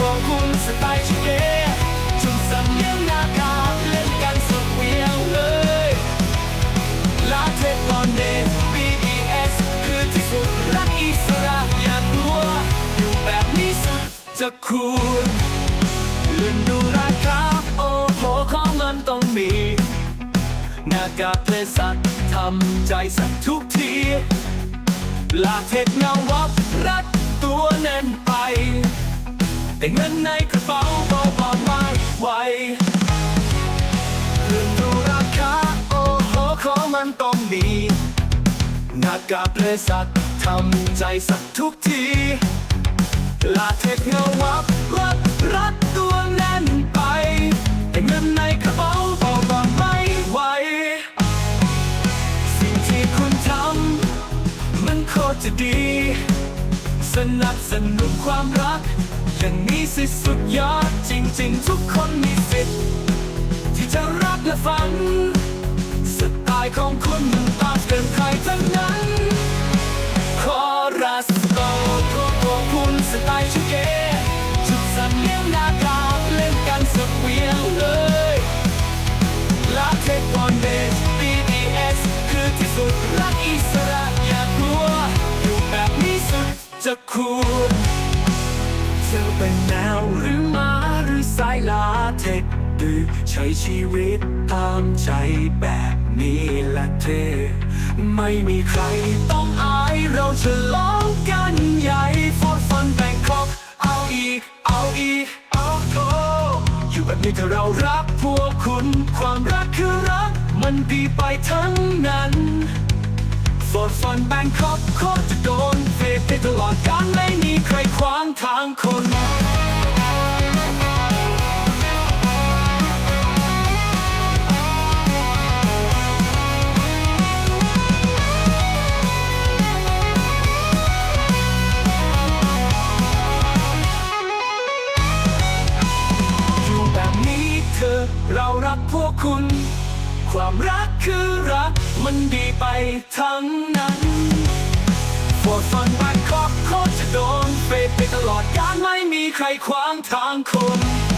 ควบคุณสไตล์ชิเกชุดสำเนียงนากาเล่นกันสุดเวียงเลยลาเทคลอนเดน BBS คือที่สุรักอิสระอย่ากลัวดูแบบนี้ดจะคูลลื่ดูราคาโอ้โหของเงินต้องมีหน้ากากเพลสัตทำใจสัตทุกทีลาเทคเงาวับรัดตัวแน่น แต่เงินในกระเป๋าเบาบางไม่ไหวเรื่องดูราคาโอ้โหของมันต้องมีหน้ากากเลยสัตว์ทำใจสัตว์ทุกทีลาเทคเงาวับรัดรัดตัวแน่นไป แต่เงินในกระเป๋าเบาบางไม่ไหว สิ่งที่คุณทำ มันโคตรจะดี สนับสนุนความรัก อย่างนี้สิสุดยอดจริง ๆ ทุกคนมีสิทธิ์ที่จะรักและฝันสไตล์ของคุณมันต่างเกินใครทั้งนั้นคอรัสโตก็ของคุณสไตล์ชุเกจุดสันเลี้ยงหน้ากากเล่นกันสุดเวียงเลยลาเทคบอลเบส BDS คือที่สุดรักอิสระ ลาเทคหรือใช้ชีวิตตามใจแบบนี้แหละเธอ ไม่มีใครต้องอายเราจะลองกันใหญ่ฟอดฟันแบงคอกเอาอีก เอาอีก เอาโทอยู่แบบนี้ถ้าเรารักพวกคุณ ความรักคือรัก มันดีไปทั้งนั้นฟอดฟันแบงคอกโคตรจะโดนเฟดไปตลอดการไม่มีใครขวางทางคน กคุณ ความรักคือรัก มันดีไปทั้งนั้นฟอดฟันบางคอกโคตรจะโดนเฟดไปตลอดการไม่มีใครขวางทางคน